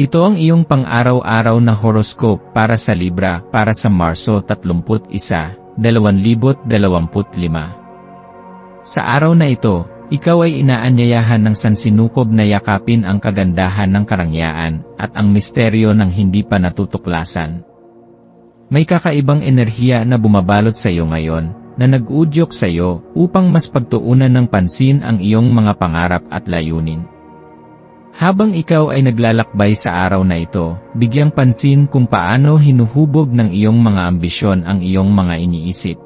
Ito ang iyong pang-araw-araw na horoscope para sa Libra para sa Marso 31, 2025. Sa araw na ito, ikaw ay inaanyayahan ng sansinukob na yakapin ang kagandahan ng karangyaan at ang misteryo ng hindi pa natutuklasan. May kakaibang enerhiya na bumabalot sa iyo ngayon, na nag-udyok sa iyo upang mas pagtuunan ng pansin ang iyong mga pangarap at layunin. Habang ikaw ay naglalakbay sa araw na ito, bigyang pansin kung paano hinuhubog ng iyong mga ambisyon ang iyong mga iniisip.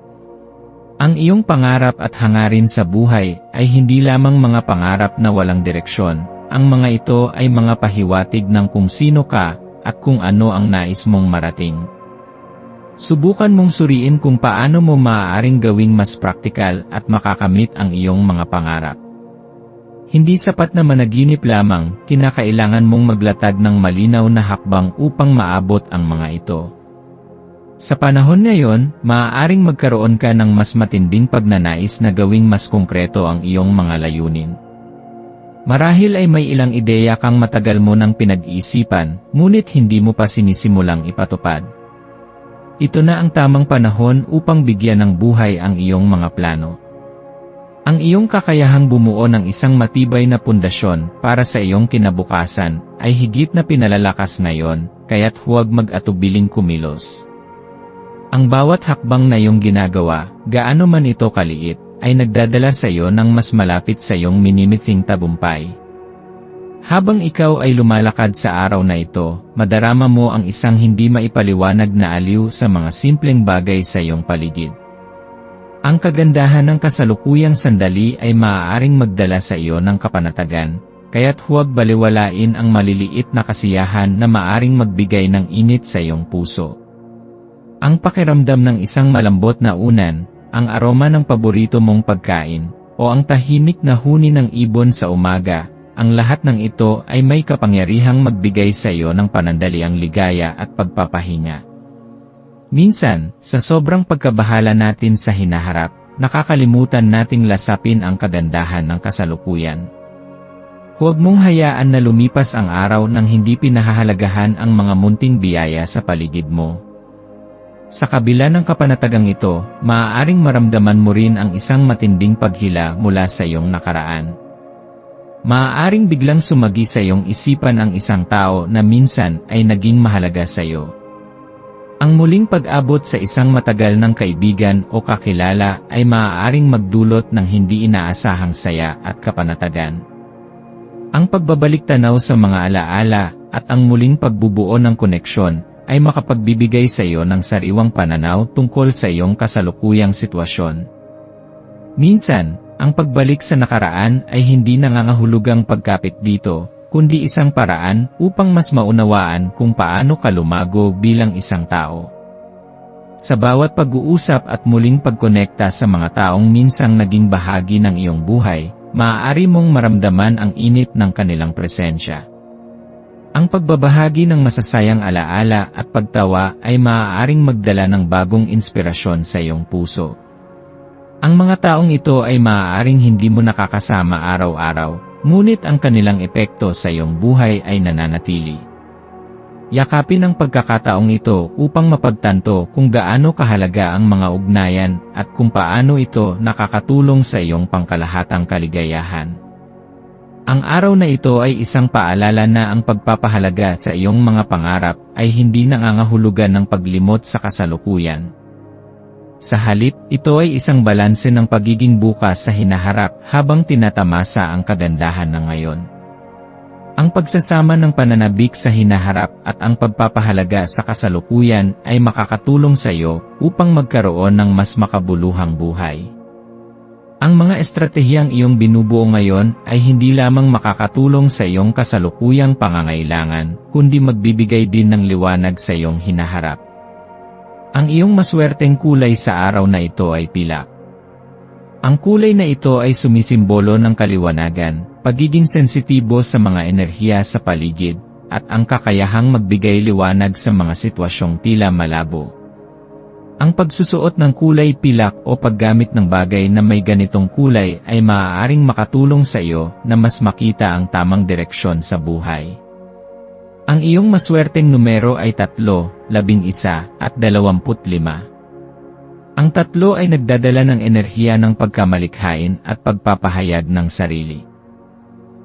Ang iyong pangarap at hangarin sa buhay ay hindi lamang mga pangarap na walang direksyon, ang mga ito ay mga pahiwatig ng kung sino ka at kung ano ang nais mong marating. Subukan mong suriin kung paano mo maaaring gawing mas praktikal at makakamit ang iyong mga pangarap. Hindi sapat na managinip lamang, kinakailangan mong maglatag ng malinaw na hakbang upang maabot ang mga ito. Sa panahon ngayon, maaaring magkaroon ka ng mas matinding pagnanais na gawing mas konkreto ang iyong mga layunin. Marahil ay may ilang ideya kang matagal mo nang pinag-iisipan, ngunit hindi mo pa sinisimulang ipatupad. Ito na ang tamang panahon upang bigyan ng buhay ang iyong mga plano. Ang iyong kakayahang bumuo ng isang matibay na pundasyon para sa iyong kinabukasan ay higit na pinalalakas ngayon, kaya't huwag mag-atubiling kumilos. Ang bawat hakbang na iyong ginagawa, gaano man ito kaliit, ay nagdadala sa iyo ng mas malapit sa iyong minimithing tabumpay. Habang ikaw ay lumalakad sa araw na ito, madarama mo ang isang hindi maipaliwanag na aliw sa mga simpleng bagay sa iyong paligid. Ang kagandahan ng kasalukuyang sandali ay maaaring magdala sa iyo ng kapanatagan, kaya't huwag baliwalain ang maliliit na kasiyahan na maaring magbigay ng init sa iyong puso. Ang pakiramdam ng isang malambot na unan, ang aroma ng paborito mong pagkain, o ang tahimik na huni ng ibon sa umaga, ang lahat ng ito ay may kapangyarihang magbigay sa iyo ng panandaliang ligaya at pagpapahinga. Minsan, sa sobrang pagkabahala natin sa hinaharap, nakakalimutan nating lasapin ang kagandahan ng kasalukuyan. Huwag mong hayaan na lumipas ang araw nang hindi pinahahalagahan ang mga munting biyaya sa paligid mo. Sa kabila ng kapanatagang ito, maaaring maramdaman mo rin ang isang matinding paghila mula sa iyong nakaraan. Maaaring biglang sumagi sa iyong isipan ang isang tao na minsan ay naging mahalaga sa iyo. Ang muling pag-abot sa isang matagal ng kaibigan o kakilala ay maaaring magdulot ng hindi inaasahang saya at kapanatagan. Ang pagbabalik tanaw sa mga alaala at ang muling pagbubuo ng koneksyon ay makapagbibigay sa iyo ng sariwang pananaw tungkol sa iyong kasalukuyang sitwasyon. Minsan, ang pagbalik sa nakaraan ay hindi nangangahulugang pagkapit dito, kundi isang paraan upang mas maunawaan kung paano ka lumago bilang isang tao. Sa bawat pag-uusap at muling pagkonekta sa mga taong minsang naging bahagi ng iyong buhay, maaari mong maramdaman ang init ng kanilang presensya. Ang pagbabahagi ng masasayang alaala at pagtawa ay maaaring magdala ng bagong inspirasyon sa iyong puso. Ang mga taong ito ay maaaring hindi mo nakakasama araw-araw, Ngunit ang kanilang epekto sa iyong buhay ay nananatili. Yakapin ang pagkakataong ito upang mapagtanto kung gaano kahalaga ang mga ugnayan at kung paano ito nakakatulong sa iyong pangkalahatang kaligayahan. Ang araw na ito ay isang paalala na ang pagpapahalaga sa iyong mga pangarap ay hindi nangangahulugan ng paglimot sa kasalukuyan. Sa halip, ito ay isang balanse ng pagiging bukas sa hinaharap habang tinatamasa ang kagandahan ng ngayon. Ang pagsasama ng pananabik sa hinaharap at ang pagpapahalaga sa kasalukuyan ay makakatulong sa iyo upang magkaroon ng mas makabuluhang buhay. Ang mga estratehiyang iyong binubuo ngayon ay hindi lamang makakatulong sa iyong kasalukuyang pangangailangan, kundi magbibigay din ng liwanag sa iyong hinaharap. Ang iyong maswerteng kulay sa araw na ito ay pilak. Ang kulay na ito ay sumisimbolo ng kaliwanagan, pagiging sensitibo sa mga enerhiya sa paligid, at ang kakayahang magbigay liwanag sa mga sitwasyong tila malabo. Ang pagsusuot ng kulay pilak o paggamit ng bagay na may ganitong kulay ay maaaring makatulong sa iyo na mas makita ang tamang direksyon sa buhay. Ang iyong maswerteng numero ay 3, 11 at 25. Ang tatlo ay nagdadala ng enerhiya ng pagkamalikhain at pagpapahayag ng sarili.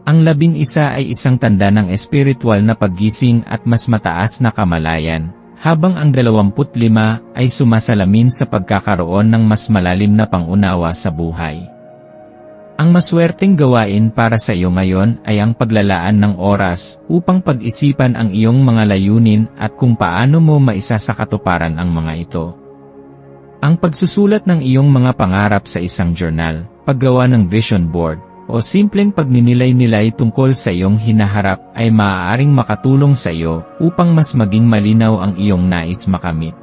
Ang labing isa ay isang tanda ng espiritual na paggising at mas mataas na kamalayan, habang ang 25 ay sumasalamin sa pagkakaroon ng mas malalim na pangunawa sa buhay. Ang maswerteng gawain para sa iyo ngayon ay ang paglalaan ng oras upang pag-isipan ang iyong mga layunin at kung paano mo maisasakatuparan ang mga ito. Ang pagsusulat ng iyong mga pangarap sa isang journal, paggawa ng vision board, o simpleng pagninilay-nilay tungkol sa iyong hinaharap ay maaaring makatulong sa iyo upang mas maging malinaw ang iyong nais makamit.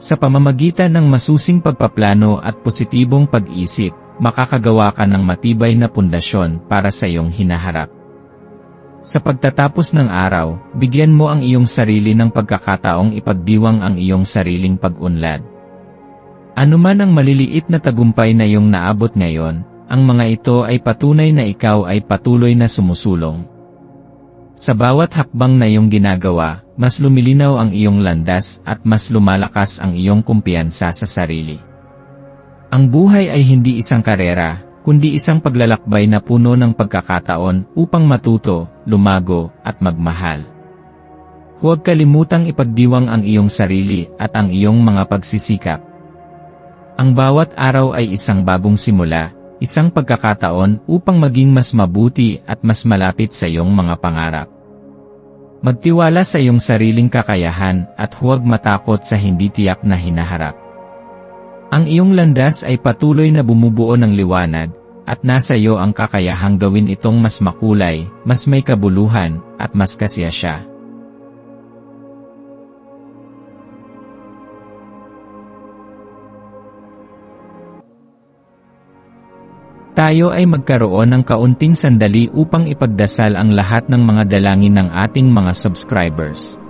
Sa pamamagitan ng masusing pagpaplano at positibong pag-isip, makakagawa ka ng matibay na pundasyon para sa iyong hinaharap. Sa pagtatapos ng araw, bigyan mo ang iyong sarili ng pagkakataong ipagdiwang ang iyong sariling pag-unlad. Ano man ang maliliit na tagumpay na iyong naabot ngayon, ang mga ito ay patunay na ikaw ay patuloy na sumusulong. Sa bawat hakbang na iyong ginagawa, mas lumilinaw ang iyong landas at mas lumalakas ang iyong kumpiyansa sa sarili. Ang buhay ay hindi isang karera, kundi isang paglalakbay na puno ng pagkakataon upang matuto, lumago, at magmahal. Huwag kalimutang ipagdiwang ang iyong sarili at ang iyong mga pagsisikap. Ang bawat araw ay isang bagong simula, isang pagkakataon upang maging mas mabuti at mas malapit sa iyong mga pangarap. Magtiwala sa iyong sariling kakayahan at huwag matakot sa hindi tiyak na hinaharap. Ang iyong landas ay patuloy na bumubuo ng liwanag, at nasa iyo ang kakayahang gawin itong mas makulay, mas may kabuluhan, at mas kasiyasya. Tayo ay magkaroon ng kaunting sandali upang ipagdasal ang lahat ng mga dalangin ng ating mga subscribers,